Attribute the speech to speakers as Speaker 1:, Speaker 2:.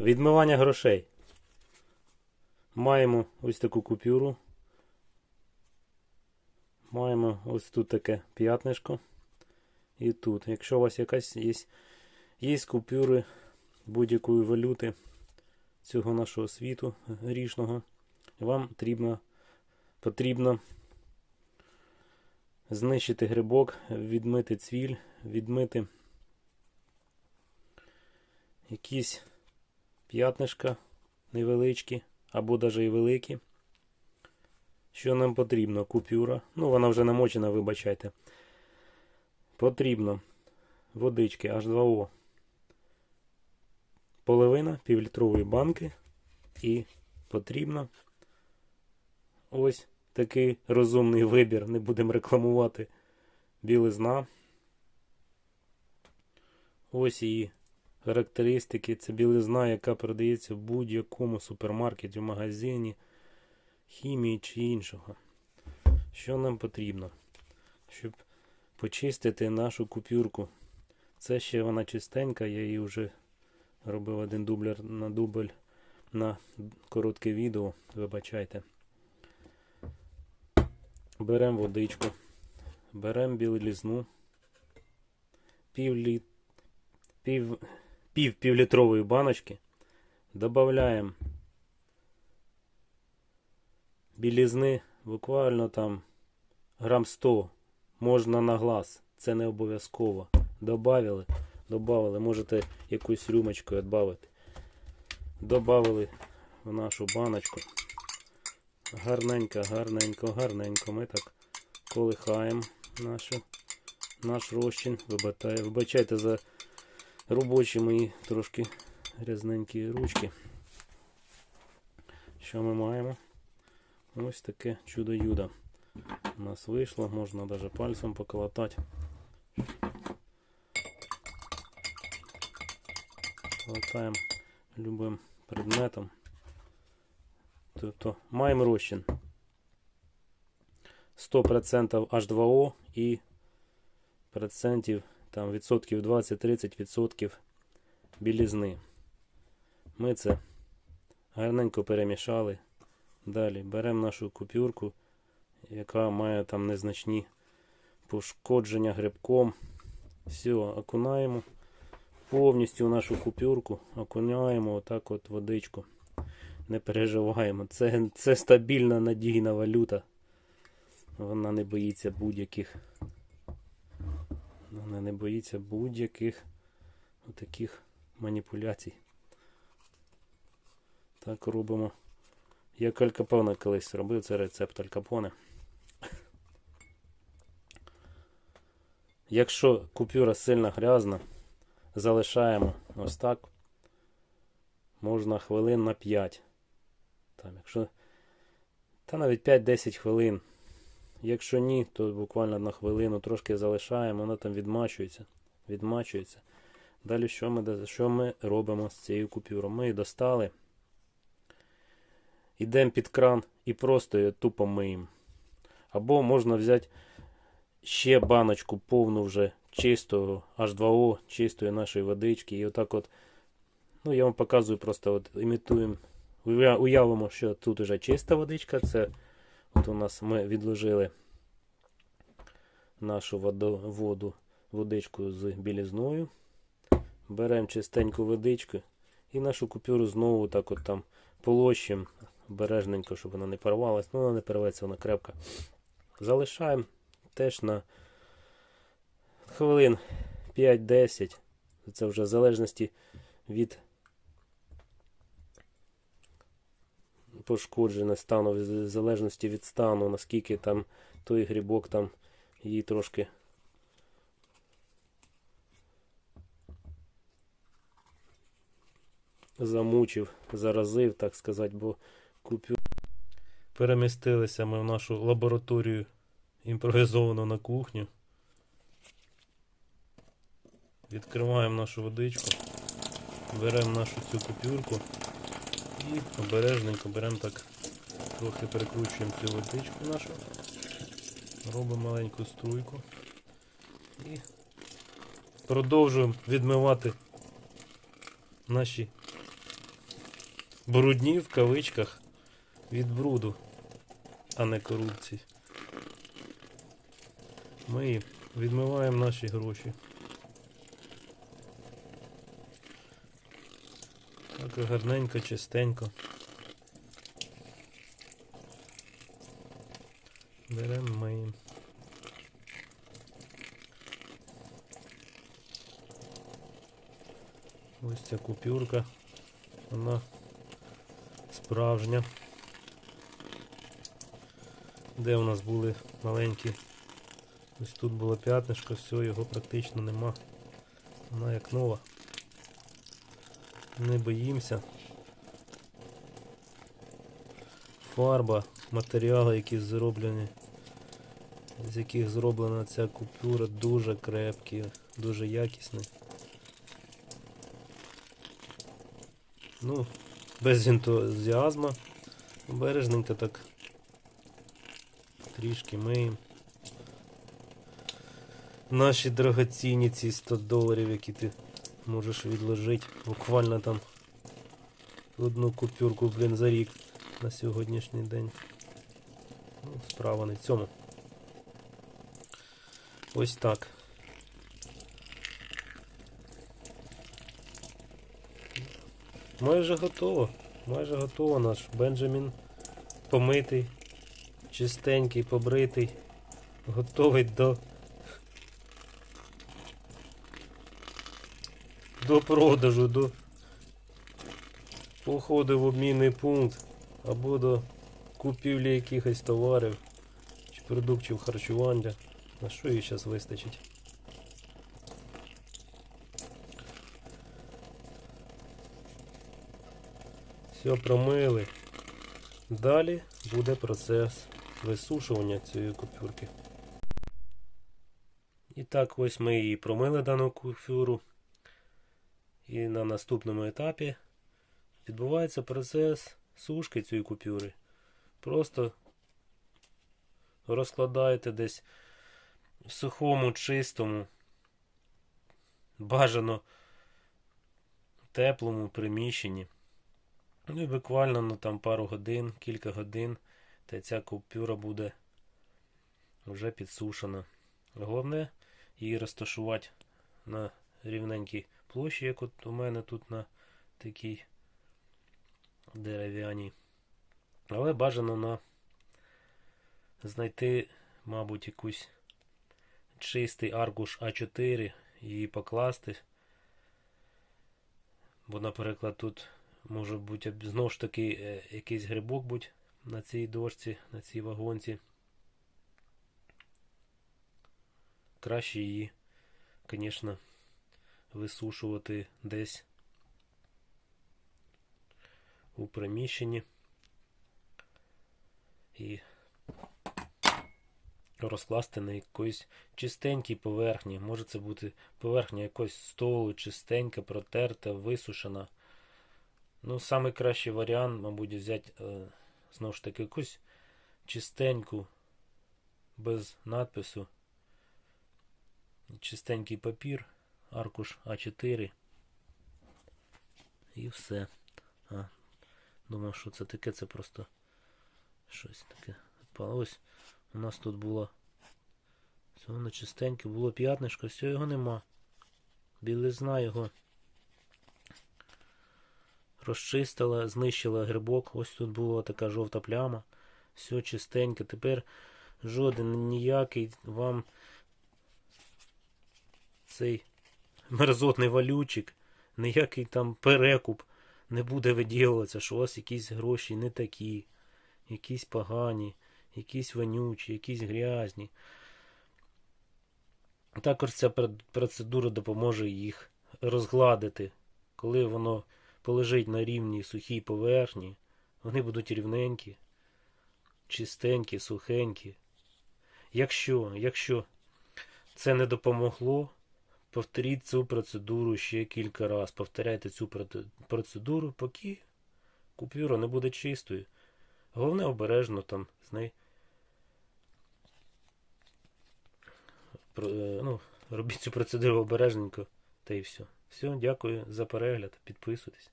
Speaker 1: Відмивання грошей. Маємо ось таку купюру. Маємо ось тут таке п'ятнишко. І тут. Якщо у вас якась є, є купюри будь-якої валюти цього нашого світу грішного, вам потрібно, потрібно знищити грибок, відмити цвіль, відмити якісь п'ятнишка невеличкі або навіть і великі. Що нам потрібно? Купюра. Ну, вона вже намочена, вибачайте. Потрібно водички H2O. Половина півлітрової банки. І потрібно ось такий розумний вибір. Не будемо рекламувати білизна. Ось її характеристики. Це білизна, яка продається в будь-якому супермаркеті, в магазині, хімії чи іншого. Що нам потрібно? Щоб почистити нашу купюрку. Це ще вона чистенька, я її вже робив один дублер на дубль на коротке відео, вибачайте. Беремо водичку, беремо білизну, пів, літ... пів... пів півлітрової баночки, додаємо білізни буквально там грам 100 можна на глаз, це не обов'язково. Добавили, добавили, можете якусь рюмочкою відбавити. Добавили в нашу баночку. Гарненько, гарненько, гарненько. Ми так колихаємо нашу, наш розчин. Вибачайте за робочі мої трошки грязненькі ручки. Що ми маємо? Ось таке чудо-юдо. У нас вийшло, можна навіть пальцем поколотати. Колотаємо любим предметом. Тобто маємо розчин 100% H2O і процентів там відсотків 20-30 відсотків білізни. Ми це гарненько перемішали. Далі беремо нашу купюрку, яка має там незначні пошкодження грибком. Все, окунаємо повністю нашу купюрку, окунаємо отак от водичку. Не переживаємо. Це, це стабільна надійна валюта. Вона не боїться будь-яких. Вона не боїться будь-яких таких маніпуляцій. Так робимо. Як Аль колись робив, це рецепт Аль Капоне. Якщо купюра сильно грязна, залишаємо ось так. Можна хвилин на 5. Там, якщо... Та навіть 5-10 хвилин. Якщо ні, то буквально на хвилину трошки залишаємо, воно там відмачується. Відмачується. Далі що ми, що ми робимо з цією купюрою? Ми її достали. Йдемо під кран і просто її тупо миємо. Або можна взяти ще баночку повну вже чистого H2O, чистої нашої водички. І отак от. Ну, я вам показую, просто от імітуємо. Уявимо, що тут вже чиста водичка. Це от у нас ми відложили нашу воду, воду водичку з білізною. Беремо чистеньку водичку і нашу купюру знову так от там полощимо обережненько, щоб вона не порвалась. Ну, вона не порветься, вона крепка. Залишаємо теж на хвилин 5-10. Це вже в залежності від пошкоджене стану, в залежності від стану, наскільки там той грибок там її трошки замучив, заразив, так сказати, бо купю. Перемістилися ми в нашу лабораторію імпровізовану на кухню. Відкриваємо нашу водичку, беремо нашу цю купюрку і обережненько беремо так, трохи перекручуємо цю водичку нашу, робимо маленьку струйку і продовжуємо відмивати наші брудні в кавичках від бруду, а не корупції. Ми відмиваємо наші гроші. Так гарненько, чистенько. Беремо миємо. Ось ця купюрка. Вона справжня. Де у нас були маленькі. Ось тут було п'ятнишко, все, його практично нема. Вона як нова. Не боїмося. Фарба, матеріали, які зроблені, з яких зроблена ця купюра, дуже крепкі, дуже якісні. Ну, без ентузіазму. Бережненько так. Трішки миємо. Наші дорогоцінні ці 100 доларів, які ти можеш відложити. Буквально там одну купюрку, блін, за рік на сьогоднішній день. Ну, справа не в цьому. Ось так. Майже готово. Майже готово наш Бенджамін помитий, чистенький, побритий, готовий до до продажу, до походу в обмінний пункт або до купівлі якихось товарів чи продуктів харчування. На що їй зараз вистачить? Все промили. Далі буде процес висушування цієї купюрки. І так, ось ми її промили дану купюру. І на наступному етапі відбувається процес сушки цієї купюри. Просто розкладаєте десь в сухому, чистому, бажано теплому приміщенні. Ну і буквально ну, там пару годин, кілька годин, та ця купюра буде вже підсушена. Головне її розташувати на рівненькій площі, як от у мене тут на такій дерев'яній. Але бажано на знайти, мабуть, якусь чистий аркуш А4 і покласти. Бо, наприклад, тут може бути знову ж таки е, якийсь грибок будь на цій дошці, на цій вагонці. Краще її, звісно, висушувати десь у приміщенні і розкласти на якоїсь чистенькій поверхні. Може це бути поверхня якогось столу, чистенька, протерта, висушена. Ну, самий кращий варіант, мабуть, взяти е, знову ж таки якусь чистеньку, без надпису. Чистенький папір, аркуш А4. І все. А, думав, що це таке, це просто щось таке. Ось у нас тут було. Все воно чистеньке, було п'ятнишко, все його нема. Білизна його розчистила, знищила грибок. Ось тут була така жовта пляма. Все чистенько. Тепер жоден ніякий вам цей мерзотний валючик, ніякий там перекуп не буде виділуватися, що у вас якісь гроші не такі, якісь погані, якісь вонючі, якісь грязні. Також ця процедура допоможе їх розгладити, коли воно полежить на рівній сухій поверхні, вони будуть рівненькі, чистенькі, сухенькі. Якщо, якщо це не допомогло, повторіть цю процедуру ще кілька разів. Повторяйте цю процедуру, поки купюра не буде чистою. Головне обережно там з нею. Ну, робіть цю процедуру обережненько, та і все. Все, дякую за перегляд. Підписуйтесь.